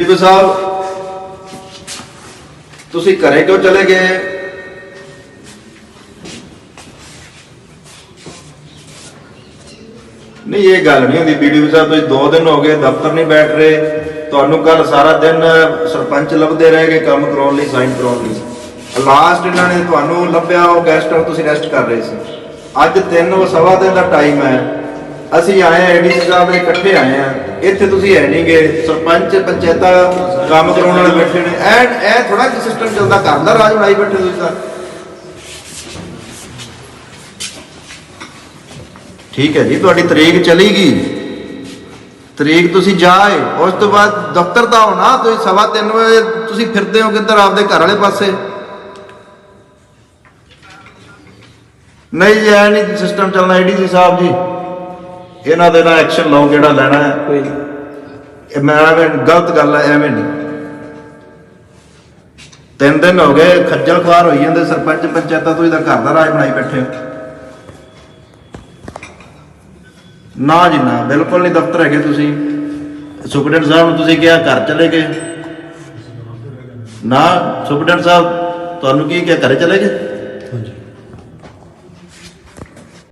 DP ਸਾਹਿਬ, ਤੁਸੀਂ ਘਰੇ ਕਿਉਂ ਚਲੇ ਗਏ? ਨਹੀਂ, ਇਹ ਗੱਲ ਨਹੀਂ ਹੁੰਦੀ, ਬੀਡੀਓ ਸਾਹਿਬ, ਤੁਸੀਂ 2 ਦਿਨ ਹੋ ਗਏ, ਦਫ਼ਤਰ ਨਹੀਂ ਬੈਠ ਰਹੇ। ਤੁਹਾਨੂੰ ਕੱਲ ਸਾਰਾ ਦਿਨ ਸਰਪੰਚ ਲੱਭਦੇ ਰਹਿ ਗਏ, ਕੰਮ ਕਰਾਉਣ ਲਈ, ਸਾਈਨ ਕਰਾਉਣ ਲਈ। ਲਾਸਟ ਇਹਨਾਂ ਨੇ ਤੁਹਾਨੂੰ ਲੱਭਿਆ, ਉਹ ਗੈਸਟ ਹਾਊਸ ਤੁਸੀਂ ਰੈਸਟ ਕਰ ਰਹੇ ਸੀ। ਅੱਜ 3 ਸਵਾ ਦਿਨ ਦਾ ਟਾਈਮ ਹੈ। ਅਸੀਂ ਆਏ ਐਡੀਸੀ ਸਾਹਿਬ ਦੇ, ਇਕੱਠੇ ਆਏ ਆ। ਇੱਥੇ ਤੁਸੀਂ ਹੈ ਨਹੀਂ ਗਏ ਸਰਪੰਚ, ਪੰਚਾਇਤਾਂ, ਕੰਮ ਕਰਾਉਣ ਵਾਲੇ ਬੈਠੇ ਨੇ। ਐ ਇਹ ਥੋੜਾ ਕਿ ਸਿਸਟਮ ਚੱਲਦਾ। ਘਰ ਦਾ ਰਾਜ ਬਣਾਈ ਬੈਠੇ ਤੁਸੀਂ ਤਾਂ। ਠੀਕ ਹੈ ਜੀ, ਤੁਹਾਡੀ ਤਰੀਕ ਚਲੀ ਗਈ। ਤਰੀਕ ਤੁਸੀਂ ਜਾਏ ਉਸ ਤੋਂ ਬਾਅਦ ਦਫ਼ਤਰ ਦਾ ਹੋਣਾ ਤੁਸੀਂ ਸਵਾ ਤਿੰਨ ਵਜੇ ਤੁਸੀਂ ਫਿਰਦੇ ਹੋ ਕਿੱਧਰ? ਆਪਦੇ ਘਰ ਵਾਲੇ ਪਾਸੇ। ਨਹੀਂ ਜੀ ਐ ਨਹੀਂ ਸਿਸਟਮ ਚੱਲਣਾ ਏਡੀਸੀ ਸਾਹਿਬ ਜੀ। ਇਹਨਾਂ ਦੇ ਨਾਲ ਐਕਸ਼ਨ ਲਓ ਜਿਹੜਾ ਲੈਣਾ ਹੈ। ਕੋਈ ਇਹ ਮੈਂ ਐਵੇਂ ਗਲਤ ਗੱਲ ਹੈ ਐਵੇਂ ਨਹੀਂ। ਤਿੰਨ ਦਿਨ ਹੋ ਗਏ ਖੱਜਲ ਖਵਾਰ ਹੋਈ ਜਾਂਦੇ ਸਰਪੰਚ ਪੰਚਾਇਤਾਂ ਤੋਂ ਇਹਦਾ ਘਰ ਦਾ ਰਾਜ ਬਣਾਈ ਬੈਠੇ ਹੋ। ਨਾ ਜੀ ਨਾ ਬਿਲਕੁਲ ਨਹੀਂ ਦਫ਼ਤਰ ਹੈਗੇ ਤੁਸੀਂ। ਸੁਪਰਡੈਂਟ ਸਾਹਿਬ ਨੂੰ ਤੁਸੀਂ ਕਿਹਾ ਘਰ ਚਲੇ ਗਏ। ਨਾ ਸੁਪਰਡੈਂਟ ਸਾਹਿਬ ਤੁਹਾਨੂੰ ਕੀ ਕਿਹਾ ਘਰੇ ਚਲੇ ਗਏ?